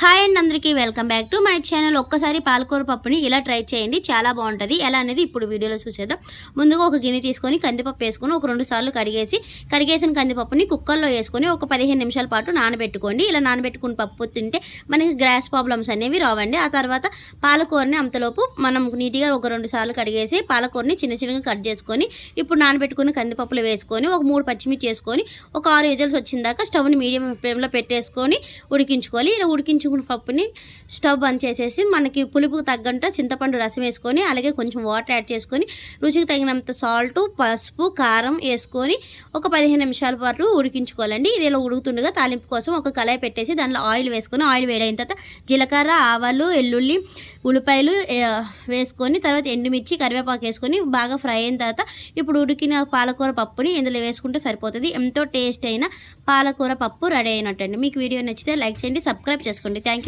Hi and అందరికీ welcome back to my channel. ఒక్కసారి పాలకూర పప్పుని ఇలా ట్రై చేయండి చాలా బాగుంటుంది. ఎలా అనేది ఇప్పుడు వీడియోలో చూసేద్దాం. ముందుగా ఒక గిన్నె తీసుకొని కందిపప్పు వేసుకొని ఒక రెండు సార్లు కడిగేసి కడిగేసిన కందిపప్పుని కుక్కర్లో వేసుకొని ఒక పదిహేను నిమిషాల పాటు నానబెట్టుకోండి. ఇలా నానబెట్టుకుని పప్పు తింటే మనకి గ్యాస్ ప్రాబ్లమ్స్ అనేవి రావండి. ఆ తర్వాత పాలకూరని అంతలోపు మనం నీట్గా ఒక రెండు సార్లు కడిగేసి పాలకూరని చిన్న చిన్నగా కట్ చేసుకొని ఇప్పుడు నానబెట్టుకుని కందిపప్పులు వేసుకొని ఒక మూడు పచ్చిమిర్చి వేసుకొని ఒక ఆరు విజిల్స్ వచ్చిందాక స్టవ్ని మీడియం ఫ్లేమ్లో పెట్టేసుకొని ఉడికించుకోవాలి. ఇలా ఉడికించుకున్న పప్పుని స్టవ్ బంద్ చేసేసి మనకి పులుపుకు తగ్గంట చింతపండు రసం వేసుకొని అలాగే కొంచెం వాటర్ యాడ్ చేసుకొని రుచికి తగినంత సాల్ట్ పసుపు కారం వేసుకొని ఒక పదిహేను నిమిషాల పాటు ఉడికించుకోవాలండి. ఇది ఇలా ఉడుకుతుండగా తాలింపు కోసం ఒక కళాయి పెట్టేసి దాంట్లో ఆయిల్ వేసుకొని ఆయిల్ వేడైన తర్వాత జీలకర్ర ఆవాలు ఎల్లుల్లి ఉల్లిపాయలు వేసుకొని తర్వాత ఎండుమిర్చి కరివేపాకు వేసుకొని బాగా ఫ్రై అయిన తర్వాత ఇప్పుడు ఉడికిన పాలకూర పప్పుని ఇందులో వేసుకుంటే సరిపోతుంది. ఎంతో టేస్ట్ అయిన పాలకూర పప్పు రెడీ అయినట్టండి. మీకు వీడియో నచ్చితే లైక్ చేయండి సబ్స్క్రైబ్ చేసుకోండి. Thank you